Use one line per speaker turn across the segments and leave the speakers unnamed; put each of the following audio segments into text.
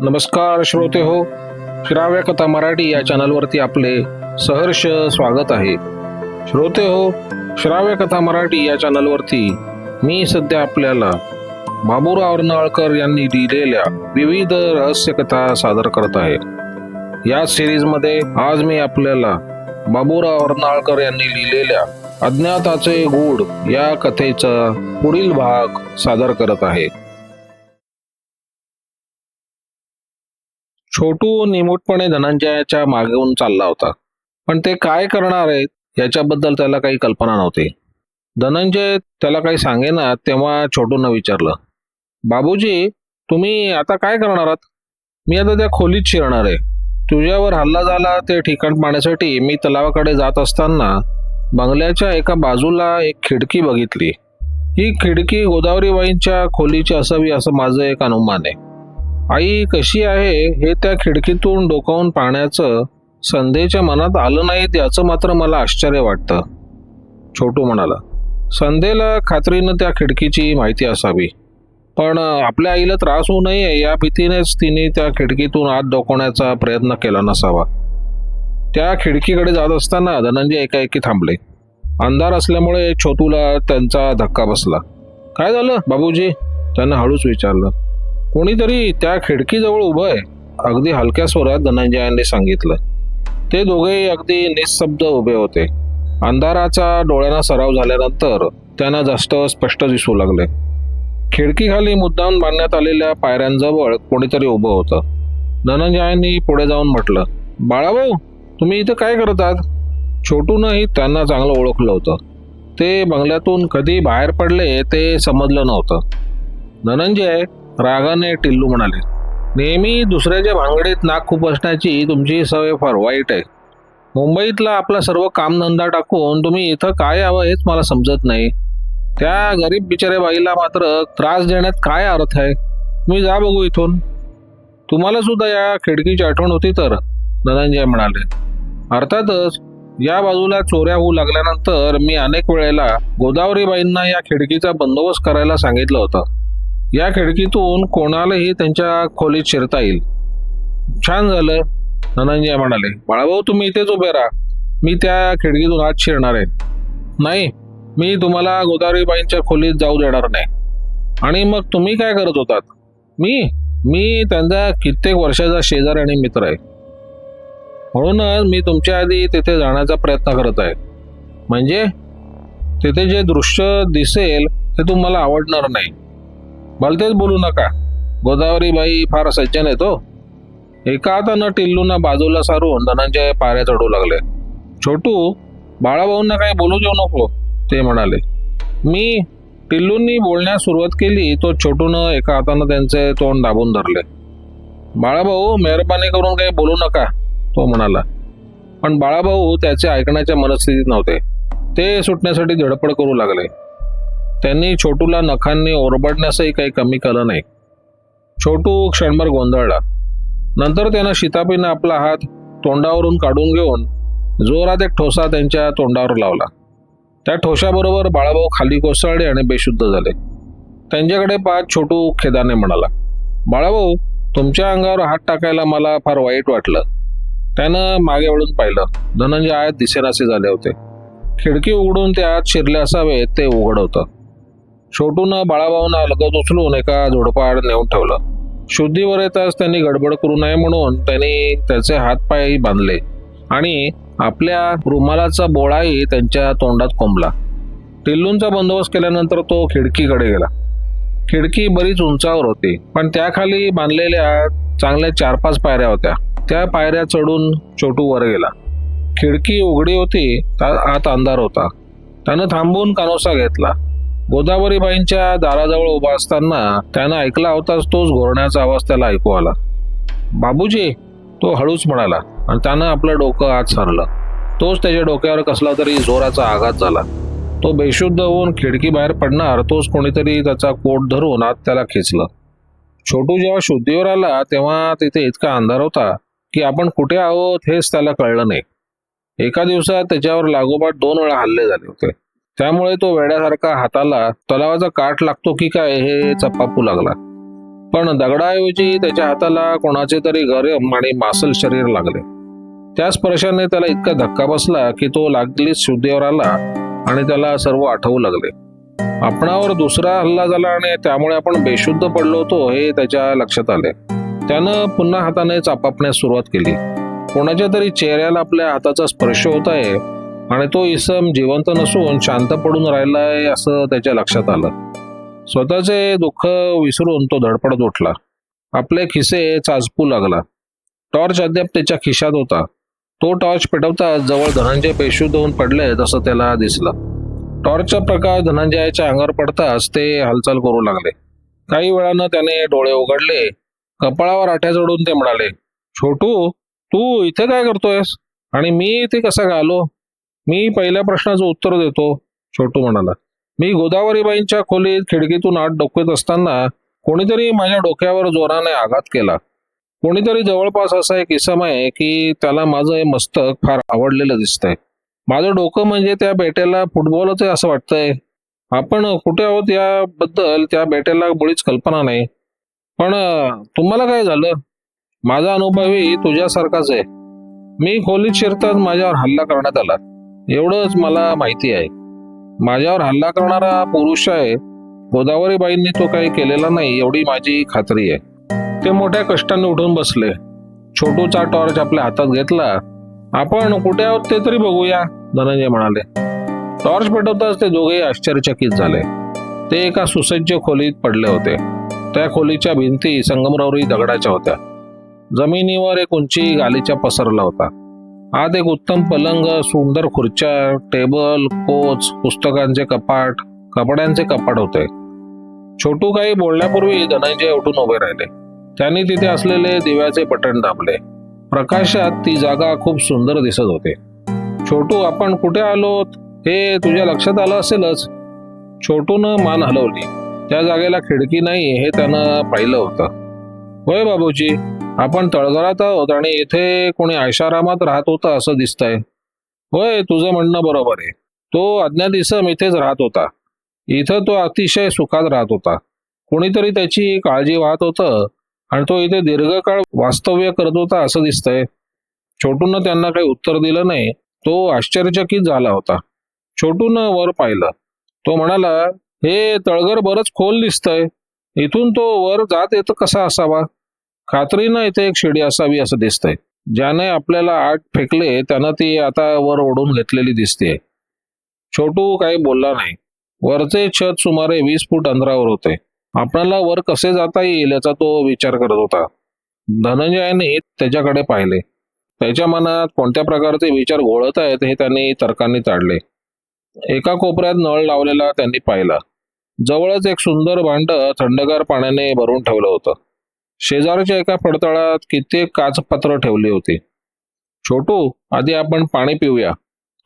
नमस्कार श्रोते हो श्राव्य कथा मराठी या चॅनलवरती आपले सहर्ष स्वागत आहे. श्रोते हो श्राव्य कथा मराठी या चॅनलवरती मी सध्या आपल्याला बाबूराव अर्नाळकर यांनी लिहिलेल्या विविध रहस्य कथा सादर करत आहे. या सिरीजमध्ये आज मी आपल्याला बाबूराव अर्नाळकर यांनी लिहिलेल्या अज्ञाताचे गूढ या कथेचा पुढील भाग सादर करत आहे. छोटू निमूटपणे धनंजयाच्या मागून चालला होता. पण ते काय करणार आहेत याच्याबद्दल त्याला काही कल्पना नव्हती. धनंजय त्याला काही सांगेना तेव्हा छोटूनं विचारलं बाबूजी तुम्ही आता काय करणार आहात? मी आता त्या खोलीत शिरणार आहे. तुझ्यावर हल्ला झाला ते ठिकाण पाहण्यासाठी मी तलावाकडे जात असताना बंगल्याच्या एका बाजूला एक खिडकी बघितली. ही खिडकी गोदावरीबाईंच्या खोलीची असावी असं माझं एक अनुमान आहे. आई कशी आहे हे त्या खिडकीतून डोकावून पाहण्याचं संध्येच्या मनात आलं नाही याचं मात्र मला आश्चर्य वाटतं. छोटू म्हणाला संध्येला खात्रीनं त्या खिडकीची माहिती असावी. पण आपल्या आईला त्रास होऊ नये या भीतीनेच तिने त्या खिडकीतून आत डोकवण्याचा प्रयत्न केला नसावा. त्या खिडकीकडे जात असताना धनंजय एकाएकी थांबले. अंधार असल्यामुळे छोटूला त्यांचा धक्का बसला. काय झालं बाबूजी? त्यानं हळूच विचारलं. कोणीतरी त्या खिडकीजवळ उभं आहे. अगदी हलक्या स्वरात धनंजयांनी सांगितलं. ते दोघेही अगदी निशब्द उभे होते. अंधाराचा डोळ्यांना सराव झाल्यानंतर त्यांना जास्त स्पष्ट दिसू लागले. खिडकीखाली मुद्दाम बांधण्यात आलेल्या पायऱ्यांजवळ कोणीतरी उभं होतं. धनंजयांनी पुढे जाऊन म्हटलं बाळाभाऊ तुम्ही इथं काय करत आहात छोटूनही त्यांना चांगलं ओळखलं होतं. ते बंगल्यातून कधी बाहेर पडले ते समजलं नव्हतं. धनंजय रागाने टिल्लू म्हणाले नेहमी दुसऱ्याच्या भांगडीत नाक खुपसण्याची तुमची सवय फार वाईट आहे. मुंबईतला आपला सर्व कामधंदा टाकून तुम्ही इथं काय यावं हेच मला समजत नाही. त्या गरीब बिचारे बाईला मात्र त्रास देण्यात काय अर्थ आहे? तुम्ही जा बघू इथून. तुम्हाला सुद्धा या खिडकीची आठवण होती तर धनंजय म्हणाले. अर्थातच या बाजूला चोऱ्या होऊ लागल्यानंतर मी अनेक वेळेला गोदावरीबाईंना या खिडकीचा बंदोबस्त करायला सांगितलं होतं. या खिडकीतून कोणालाही त्यांच्या खोलीत शिरता येईल. छान झालं धनंजय म्हणाले. बाळाभाऊ तुम्ही इथेच उभे राहा. मी त्या खिडकीतून आत शिरणार आहे. नाही मी तुम्हाला गोदावरीबाईंच्या खोलीत जाऊ देणार नाही. आणि मग तुम्ही काय करत होतात? मी? मी त्यांचा कित्येक वर्षाचा शेजार आणि मित्र आहे. म्हणूनच मी तुमच्या आधी तिथे जाण्याचा प्रयत्न करत आहे. म्हणजे? तिथे जे दृश्य दिसेल ते तुम्हाला आवडणार नाही. भलतेच बोलू नका. गोदावरीबाई फार सज्जन येतो एका हातानं टिल्लूंना बाजूला सारून धनंजय पाऱ्या चढू लागले. छोटू बाळाभाऊंना काही बोलू देऊ नको ते म्हणाले. मी टिल्लूंनी बोलण्यास सुरुवात केली तो छोटूनं एका हातानं त्यांचे तोंड दाबून धरले. बाळाभाऊ मेहरबानी करून काही बोलू नका तो म्हणाला. पण बाळाभाऊ त्याचे ऐकण्याच्या मनस्थितीत नव्हते. ते सुटण्यासाठी धडपड करू लागले. त्यांनी छोटूला नखांनी ओरबडण्यासही काही कमी केलं नाही. छोटू क्षणभर गोंधळला. नंतर त्यानं शितापीनं आपला हात तोंडावरून काढून घेऊन जोरात एक ठोसा त्यांच्या तोंडावर लावला. त्या ठोशाबरोबर बाळाभाऊ खाली कोसळले आणि बेशुद्ध झाले. त्यांच्याकडे पाच छोटू खेदाने म्हणाला बाळाभाऊ तुमच्या अंगावर हात टाकायला मला फार वाईट वाटलं. त्यानं मागे वळून पाहिलं. धनंजय आत दिसेनासे झाले होते. खिडकी उघडून ते आत शिरले असावे ते उघड होतं. छोटूनं बाळाभाऊंना लगत उचलून एका झोडपाड नेऊन ठेवलं. शुद्धीवर येताच त्यांनी गडबड करू नये म्हणून त्यांनी त्याचे हातपायही बांधले आणि आपल्या रुमालाचा बोळाही त्यांच्या तोंडात कोंबला. टिल्लूंचा बंदोबस्त केल्यानंतर तो खिडकीकडे गेला. खिडकी बरीच उंचावर होती पण त्याखाली बांधलेल्या चांगल्या चार पाच पायऱ्या होत्या. त्या पायऱ्या चढून छोटू वर गेला. खिडकी उघडी होती त्या- आत अंधार होता. त्यानं थांबून कानोसा घेतला. गोदावरीबाईंच्या दाराजवळ उभा असताना त्यानं ऐकला होताच तोच घोरण्याचा आवाज त्याला ऐकू आला. बाबूजी तो हळूच म्हणाला आणि त्यानं आपलं डोकं आत सारलं. तोच त्याच्या डोक्यावर कसला तरी जोराचा आघात झाला. तो बेशुद्ध होऊन खिडकी बाहेर पडणार तोच कोणीतरी त्याचा कोट धरून आत त्याला खेचलं. छोटू जेव्हा शुद्धीवर आला तेव्हा तिथे इतका अंधार होता की आपण कुठे आहोत हेच त्याला कळलं नाही. एका दिवसात त्याच्यावर लागोपाठ दोन वेळा हल्ले झाले होते. त्यामुळे तो वेड्यासारखा हाताला तलावाचा काठ लागतो की काय हे चपापू लागला. पण दगडाऐवजी त्याच्या हाताला कोणाचे तरी गरम आणि मासल शरीर लागले. त्या स्पर्शाने त्याला इतका धक्का बसला की तो लागलीच शुद्धीवर आला आणि त्याला सर्व आठवू लागले. आपणावर दुसरा हल्ला झाला आणि त्यामुळे आपण बेशुद्ध पडलो होतो हे त्याच्या लक्षात आले. त्यानं पुन्हा हाताने चापापण्यास सुरुवात केली. कोणाच्या तरी चेहऱ्याला आपल्या हाताचा स्पर्श होत आहे आणि तो इसम जिवंत नसून शांत पडून राहिलाय असं त्याच्या लक्षात आलं. स्वतःचे दुःख विसरून तो धडपडत उठला. आपले खिसे चाचपू लागला. टॉर्च अद्याप त्याच्या खिशात होता. तो टॉर्च पेटवताच जवळ धनंजय पेशू देऊन पडले तसं त्याला दिसलं. टॉर्चचा प्रकाश धनंजयाच्या अंगावर पडताच ते हालचाल करू लागले. काही वेळानं त्याने डोळे उघडले. कपाळावर आठ्या जोडून ते म्हणाले छोटू तू इथे काय करतोयस? आणि मी इथे कसा घालो? मी पहिल्या प्रश्नाचं उत्तर देतो छोटू म्हणाला. मी गोदावरीबाईंच्या खोलीत खिडकीतून आत डोकत असताना कोणीतरी माझ्या डोक्यावर जोराने आघात केला. कोणीतरी जवळपास असा एक इसम आहे की त्याला माझं हे मस्तक फार आवडलेलं दिसतंय. माझं डोकं म्हणजे त्या बेट्याला फुटबॉलच आहे असं वाटतंय. आपण कुठे आहोत याबद्दल त्या बेट्याला मुळीच कल्पना नाही. पण तुम्हाला काय झालं? माझा अनुभवही तुझ्यासारखाच आहे. मी खोलीत शिरताच माझ्यावर हल्ला करण्यात आला. एवढंच मला माहिती आहे. माझ्यावर हल्ला करणारा पुरुष आहे. गोदावरीबाईंनी तो काही केलेला नाही एवढी माझी खात्री आहे. ते मोठ्या कष्टाने उठून बसले. छोटूचा टॉर्च आपल्या हातात घेतला. आपण कुठे आहोत ते तरी बघूया धनंजय म्हणाले. टॉर्च पेटवताच ते दोघेही आश्चर्यचकित झाले. ते एका सुसज्ज खोलीत पडले होते. त्या खोलीच्या भिंती संगमरवरी दगडाच्या होत्या. जमिनीवर एक उंची गालीचा पसरला होता. आत एक उत्तम पलंग सुंदर खुर्च्या टेबल कोच पुस्तकांचे कपाट कपड्यांचे कपाट होते. छोटू काही बोलण्यापूर्वी धनंजय उठून उभे राहिले. त्यांनी तिथे असलेले दिव्याचे बटन दाबले. प्रकाशात ती जागा खूप सुंदर दिसत होते. छोटू आपण कुठे आलोत? हे तुझ्या लक्षात आलं असेलच. छोटूनं मान हलवली. त्या जागेला खिडकी नाही हे त्यानं पाहिलं होतं. होय बाबूजी आपण तळघरात आहोत आणि इथे कोणी आयशारामात राहत होता असं दिसतंय. होय तुझं म्हणणं बरोबर आहे. तो अज्ञात इसम इथेच राहत होता. इथं तो अतिशय सुखात राहत होता. कोणीतरी त्याची काळजी वाहत होतं आणि तो इथे दीर्घकाळ वास्तव्य करत होता असं दिसतंय. छोटूनं त्यांना काही उत्तर दिलं नाही. तो आश्चर्यचकित झाला होता. छोटून वर पाहिलं. तो म्हणाला हे तळघर बरंच खोल दिसतंय. इथून तो वर जात येतं कसा असावा? खात्रीनं इथे एक शिडी असावी असं दिसतंय. ज्याने आपल्याला आत फेकले त्यानं ती आता वर ओढून घेतलेली दिसते छोटू काही बोलला नाही. वरचे छत सुमारे वीस फूट अंतरावर होते. आपल्याला वर कसे जाता येईल याचा तो विचार करत होता. धनंजयाने त्याच्याकडे पाहिले. त्याच्या मनात कोणत्या प्रकारचे विचार घोळत आहेत हे त्यांनी तर्कांनी ताडले. एका कोपऱ्यात नळ लावलेला त्यांनी पाहिला. जवळच एक सुंदर भांड थंडगार पाण्याने भरून ठेवलं होतं. शेजारच्या एका पडतळात कित्येक काचपत्र ठेवली होती. छोटू आधी आपण पाणी पिऊया.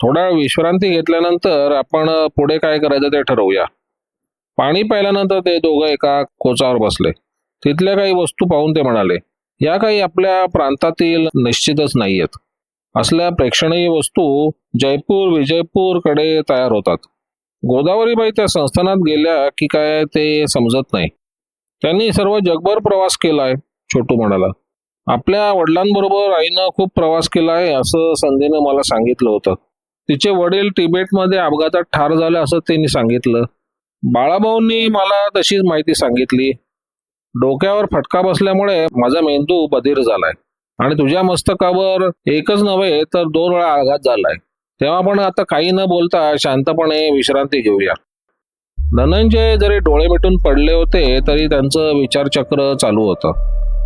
थोडा विश्रांती घेतल्यानंतर आपण पुढे काय करायचं ते ठरवूया. पाणी प्यायल्यानंतर ते दोघं एका कोचावर बसले. तिथल्या काही वस्तू पाहून ते म्हणाले या काही आपल्या प्रांतातील निश्चितच नाहीयेत. असल्या प्रेक्षणीय वस्तू जयपूर विजयपूरकडे तयार होतात. गोदावरीबाई त्या संस्थानात गेल्या की काय ते समजत नाही. त्यांनी सर्व जगभर प्रवास केला आहे छोटू म्हणाला. आपल्या वडिलांबरोबर आईनं खूप प्रवास केला आहे असं संधीनं मला सांगितलं होतं. तिचे वडील तिबेटमध्ये अपघातात ठार झाले असं त्यांनी सांगितलं. बाळाभाऊंनी मला तशीच माहिती सांगितली. डोक्यावर फटका बसल्यामुळे माझा मेंदू बधीर झालाय. आणि तुझ्या मस्तकावर एकच नव्हे तर दोन वेळा आघात झालाय. तेव्हा पण आता काही न बोलता शांतपणे विश्रांती घेऊया. धनंजय जरी डोळे मिटून पडले होते तरी त्यांचं विचारचक्र चालू होतं.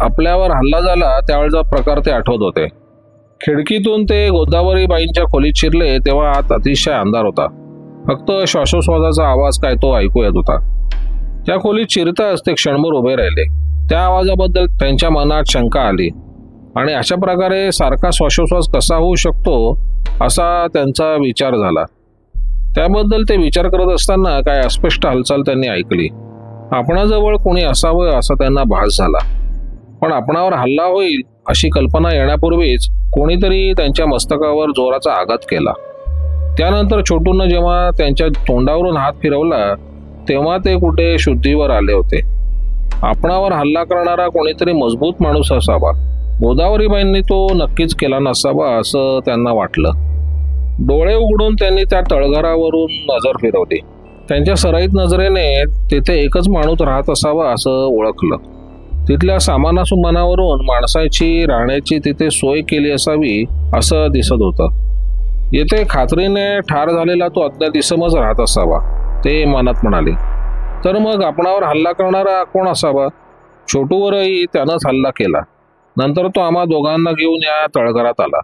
आपल्यावर हल्ला झाला त्यावेळेचा प्रकार ते आठवत होते. खिडकीतून ते गोदावरीबाईंच्या खोलीत शिरले तेव्हा आत अतिशय अंधार होता. फक्त श्वासोश्वासाचा आवाज काय तो ऐकू येत होता. त्या खोलीत शिरताच ते क्षणभर उभे राहिले. त्या आवाजाबद्दल त्यांच्या मनात शंका आली. आणि अशा प्रकारे सारखा श्वासोश्वास कसा होऊ शकतो असा त्यांचा विचार झाला. त्याबद्दल ते विचार करत असताना काय अस्पष्ट हालचाल त्यांनी ऐकली. आपणाजवळ कोणी असावं असा त्यांना भास झाला. पण आपणावर हल्ला होईल अशी कल्पना येण्यापूर्वीच कोणीतरी त्यांच्या मस्तकावर जोराचा आघात केला. त्यानंतर छोटूनं जेव्हा त्यांच्या तोंडावरून हात फिरवला तेव्हा ते कुठे शुद्धीवर आले होते. आपणावर हल्ला करणारा कोणीतरी मजबूत माणूस असावा. गोदावरीबाईंनी तो नक्कीच केला नसावा असं त्यांना वाटलं. डोळे उघडून त्यांनी त्या तळघरावरून नजर फिरवली. त्यांच्या सराईत नजरेने तिथे एकच माणूस राहत असावा असं ओळखलं. तिथल्या सामानासुमानावरून माणसाची राहण्याची तिथे सोय केली असावी असं दिसत होतं. येथे खात्रीने ठार झालेला तो अज्ञात इसमच राहत असावा ते मनात म्हणाले. तर मग आपणावर हल्ला करणारा कोण असावा? छोटूवरही त्यानंच हल्ला केला. नंतर तो आम्हा दोघांना घेऊन या तळघरात आला.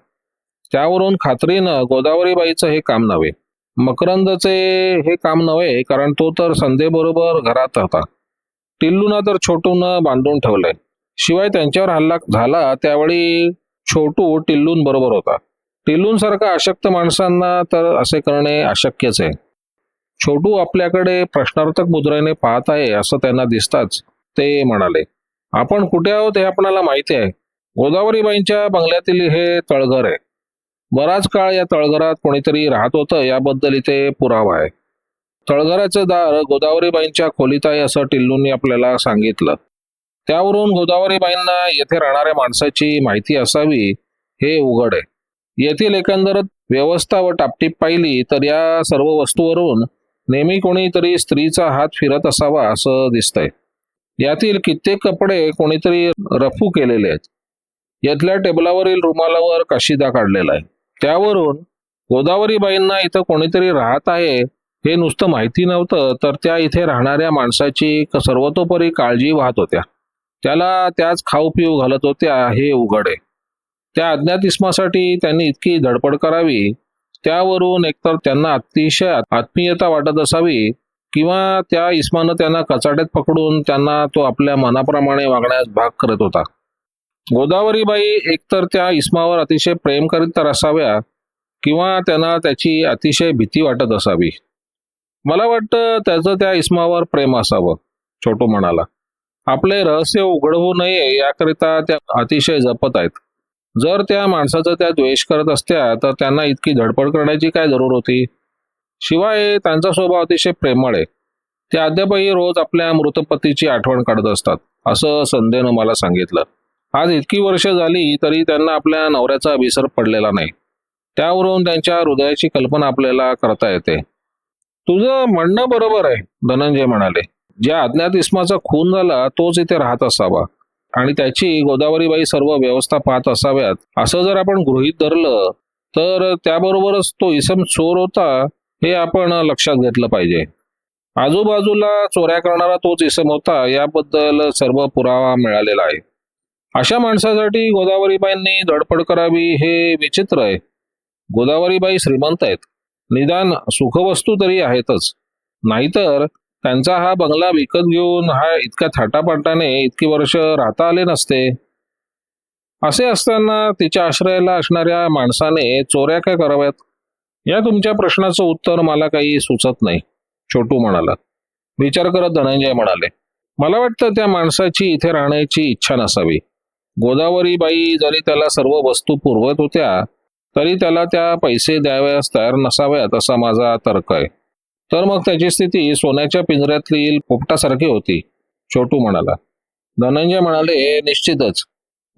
त्यावरून खात्रीनं गोदावरीबाईचं हे काम नव्हे. मकरंदचे हे काम नव्हे कारण तो तर संध्येबरोबर घरात होता. टिल्लूनं तर छोटूनं बांधून ठेवलंय. शिवाय त्यांच्यावर हल्ला झाला त्यावेळी छोटू टिल्लून बरोबर होता. टिल्लूंसारखा अशक्त माणसांना तर असे करणे अशक्यच आहे. छोटू आपल्याकडे प्रश्नार्थक मुद्रेने पाहत आहे असं त्यांना दिसताच ते म्हणाले. आपण कुठे आहोत हे आपणाला माहिती आहे. गोदावरीबाईंच्या बंगल्यातील हे तळघर आहे. बराच काळ या तळघरात कोणीतरी राहत होतं याबद्दल इथे पुरावा आहे. तळघराचं दार गोदावरीबाईंच्या खोलीत आहे असं टिल्लूंनी आपल्याला सांगितलं. त्यावरून गोदावरीबाईंना येथे राहणाऱ्या माणसाची माहिती असावी हे उघड आहे. येथील एकंदरच व्यवस्था व टापटीप पाहिली तर या सर्व वस्तूवरून नेहमी कोणीतरी स्त्रीचा हात फिरत असावा असं दिसतंय. यातील कित्येक कपडे कोणीतरी रफू केलेले आहेत. यातल्या टेबलावरील रुमालावर काशिदा काढलेला आहे. त्यावरून गोदावरीबाईंना इथं कोणीतरी राहत आहे हे नुसतं माहिती नव्हतं तर त्या इथे राहणाऱ्या माणसाची सर्वतोपरी काळजी वाहत होत्या. त्याला त्याच खाऊ पिऊ घालत होत्या हे उघड. आहे त्या अज्ञात इस्मासाठी त्यांनी इतकी धडपड करावी त्यावरून एकतर त्यांना अतिशय आत्मीयता वाटत असावी किंवा त्या इस्मानं त्यांना कचाट्यात पकडून त्यांना तो आपल्या मनाप्रमाणे वागण्यास भाग करत होता. गोदावरीबाई एकतर त्या इस्मावर अतिशय प्रेम करीत तर असाव्या किंवा त्यांना त्याची अतिशय भीती वाटत असावी. मला वाटतं त्याचं त्या इस्मावर प्रेम असावं छोटू म्हणाला. आपले रहस्य उघड होऊ नये याकरिता त्या अतिशय जपत आहेत. जर त्या माणसाचा त्या द्वेष करत असत्या तर त्यांना इतकी धडपड करण्याची काय जरूर होती? शिवाय त्यांचा स्वभाव अतिशय प्रेमळ आहे. ते अद्यापही रोज आपल्या मृतपतीची आठवण काढत असतात असं संध्येनं मला सांगितलं. आज इतकी वर्ष झाली तरी त्यांना आपल्या नवऱ्याचा विसर पडलेला नाही. त्यावरून त्यांच्या हृदयाची कल्पना आपल्याला करता येते. तुझं म्हणणं बरोबर आहे धनंजय म्हणाले. ज्या अज्ञात इस्माचा खून झाला तोच इथे राहत असावा. आणि त्याची गोदावरीबाई सर्व व्यवस्था पाहत असाव्यात. असं जर आपण गृहीत धरलं तर त्याबरोबरच तो इसम चोर होता हे आपण लक्षात घेतलं पाहिजे. आजूबाजूला चोऱ्या करणारा तोच इसम होता याबद्दल सर्व पुरावा मिळालेला आहे. अशा माणसासाठी गोदावरीबाईंनी धडपड करावी हे विचित्र आहे. गोदावरीबाई श्रीमंत आहेत. निदान सुखवस्तू तरी आहेतच. नाहीतर त्यांचा हा बंगला विकत घेऊन हा इतक्या थाटापाटाने इतकी वर्ष राहता आले नसते. असे असताना तिच्या आश्रयाला असणाऱ्या माणसाने चोऱ्या काय कराव्यात? या तुमच्या प्रश्नाचं उत्तर मला काही सुचत नाही छोटू म्हणाला. विचार करत धनंजय म्हणाले मला वाटतं त्या माणसाची इथे राहण्याची इच्छा नसावी. गोदावरीबाई जरी त्याला सर्व वस्तू पुरवत होत्या तरी त्याला त्या पैसे द्याव्यास तयार नसाव्यात असा माझा तर्क आहे. तर मग त्याची स्थिती सोन्याच्या पिंजऱ्यातील पोपटासारखी होती छोटू म्हणाला. धनंजय म्हणाले निश्चितच.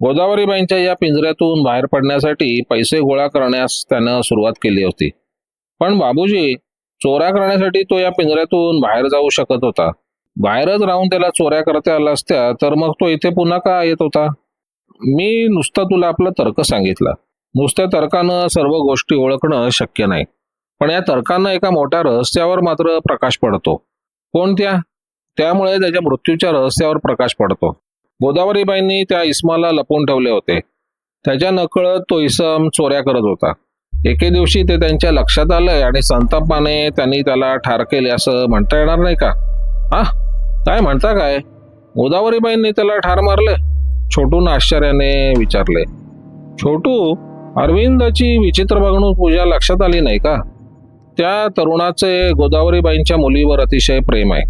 गोदावरीबाईंच्या या पिंजऱ्यातून बाहेर पडण्यासाठी पैसे गोळा करण्यास त्यानं सुरुवात केली होती. पण बाबूजी चोऱ्या करण्यासाठी तो या पिंजऱ्यातून बाहेर जाऊ शकत होता. बाहेरच राहून त्याला चोऱ्या करता आल्या असत्या तर मग तो इथे पुन्हा का येत होता? मी नुसता तुला आपला तर्क सांगितला. नुसत्या तर्कानं सर्व गोष्टी ओळखणं शक्य नाही. पण या तर्कानं एका मोठ्या रहस्यावर मात्र प्रकाश पडतो. कोणत्या त्यामुळे त्याच्या मृत्यूच्या रहस्यावर प्रकाश पडतो. गोदावरीबाईंनी त्या इस्माला लपवून ठेवले होते. त्याच्या नकळत तो इसम चोऱ्या करत होता. एके दिवशी ते त्यांच्या लक्षात आलंय आणि संतापाने त्यांनी त्याला ठार केले असं म्हणता येणार नाही का? हा काय म्हणता काय? गोदावरीबाईंनी त्याला ठार मारले. छोटून आश्चर्याने विचारले छोटू अरविंदची विचित्र वागणूक पूजा लक्षात आली नाही का? त्या तरुणाचे गोदावरीबाईंच्या मुलीवर अतिशय प्रेम आहे.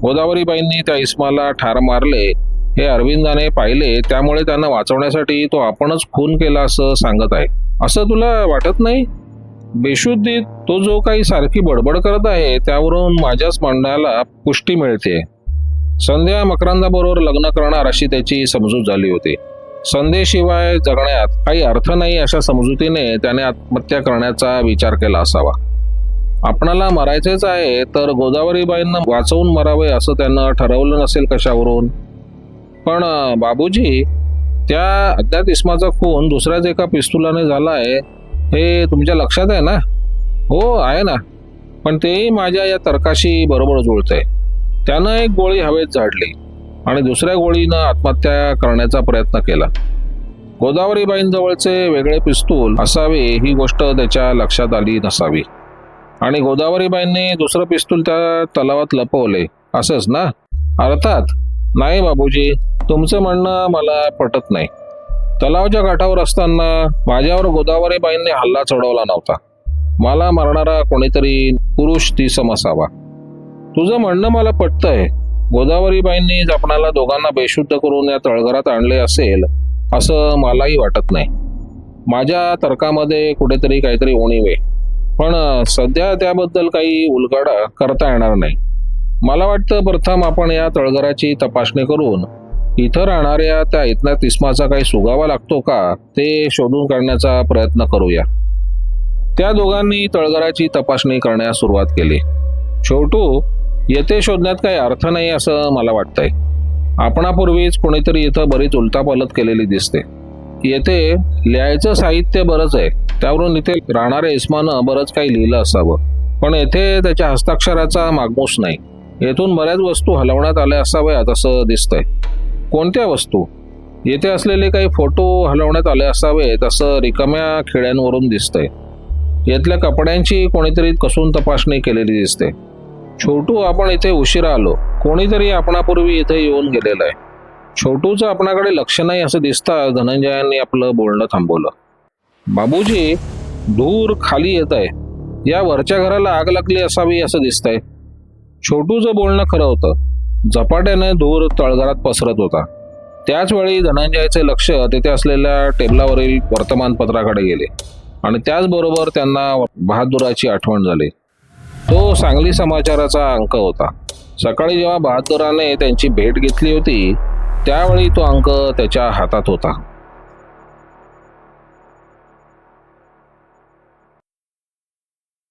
गोदावरीबाईंनी त्या इस्माला ठार मारले हे अरविंदाने पाहिले त्यामुळे त्यांना वाचवण्यासाठी तो आपणच खून केला असं सांगत आहे. असं तुला वाटत नाही? बेशुद्धीत तो जो काही सारखी बडबड करत आहे त्यावरून माझ्याच म्हणण्याला पुष्टी मिळते संध्या मकरांदाबरोबर लग्न करणार अशी त्याची समजूत झाली होती. संध्येशिवाय जगण्यात काही अर्थ नाही अशा समजुतीने त्याने आत्महत्या करण्याचा विचार केला असावा. आपणाला मरायचेच आहे तर गोदावरीबाईंना वाचवून मरावे असं त्यानं ठरवलं नसेल कशावरून? पण बाबूजी त्या अज्ञात इस्माचा खून दुसऱ्याच एका पिस्तुलाने झाला आहे हे तुमच्या लक्षात आहे ना? हो आहे ना. पण तेही माझ्या या तर्काशी बरोबर जुळतंय. त्यानं एक गोळी हवेत झाडली आणि दुसऱ्या गोळीनं आत्महत्या करण्याचा प्रयत्न केला. गोदावरीबाईंजवळचे वेगळे पिस्तूल असावे ही गोष्ट त्याच्या लक्षात आली नसावी. आणि गोदावरीबाईंनी दुसरं पिस्तूल त्या तलावात लपवले. असंच ना? अर्थात नाही बाबूजी तुमचं म्हणणं मला पटत नाही. तलावाच्या काठावर असताना माझ्यावर गोदावरीबाईंनी हल्ला चढवला नव्हता. मला मारणारा कोणीतरी पुरुष ती समसावा. तुझं म्हणणं मला पटतंय. गोदावरीबाईंनी आपणाला दोघांना बेशुद्ध करून या तळघरात आणले असेल असं मलाही वाटत नाही. माझ्या तर्कामध्ये कुठेतरी काहीतरी उणीव आहे. पण सध्या त्याबद्दल काही उलगडा करता येणार नाही. मला वाटतं प्रथम आपण या तळघराची तपासणी करून इथं राहणाऱ्या त्या इथल्या तिस्माचा काही सुगावा लागतो का ते शोधून काढण्याचा प्रयत्न करूया. त्या दोघांनी तळघराची तपासणी करण्यास सुरुवात केली. छोटू येथे शोधण्यात काही अर्थ नाही असं मला वाटतंय. आपणापूर्वीच कोणीतरी इथं बरीच उलटापालट केलेली दिसते. येथे लिहायचं साहित्य बरंच आहे. त्यावरून इथे राहणाऱ्या इस्मानं बरंच काही लिहिलं असावं. पण येथे त्याच्या हस्ताक्षराचा मागमूस नाही. येथून बऱ्याच वस्तू हलवण्यात आल्या असाव्यात असं दिसतंय. कोणत्या वस्तू? येथे असलेले काही फोटो हलवण्यात आले असावेत असं रिकाम्या खेड्यांवरून दिसतंय. यातल्या कपड्यांची कोणीतरी कसून तपासणी केलेली दिसते. छोटू आपण इथे उशिरा आलो. कोणीतरी आपणापूर्वी इथे येऊन गेलेलं आहे. छोटूचं आपणाकडे लक्ष नाही असं दिसता धनंजयांनी आपलं बोलणं थांबवलं. बाबूजी धूर खाली येत आहे. या वरच्या घराला आग लागली असावी असं दिसतंय. छोटूचं बोलणं खरं होतं. झपाट्याने धूर तळघरात पसरत होता. त्याच वेळी धनंजयाचे लक्ष तिथे असलेल्या टेबलावरील वर्तमानपत्राकडे गेले. आणि त्याचबरोबर त्यांना बहादुराची आठवण झाली. तो सांगली समाचाराचा अंक होता. सकाळी जेव्हा बहादुराने त्यांची भेट घेतली होती त्यावेळी तो अंक त्याच्या हातात होता.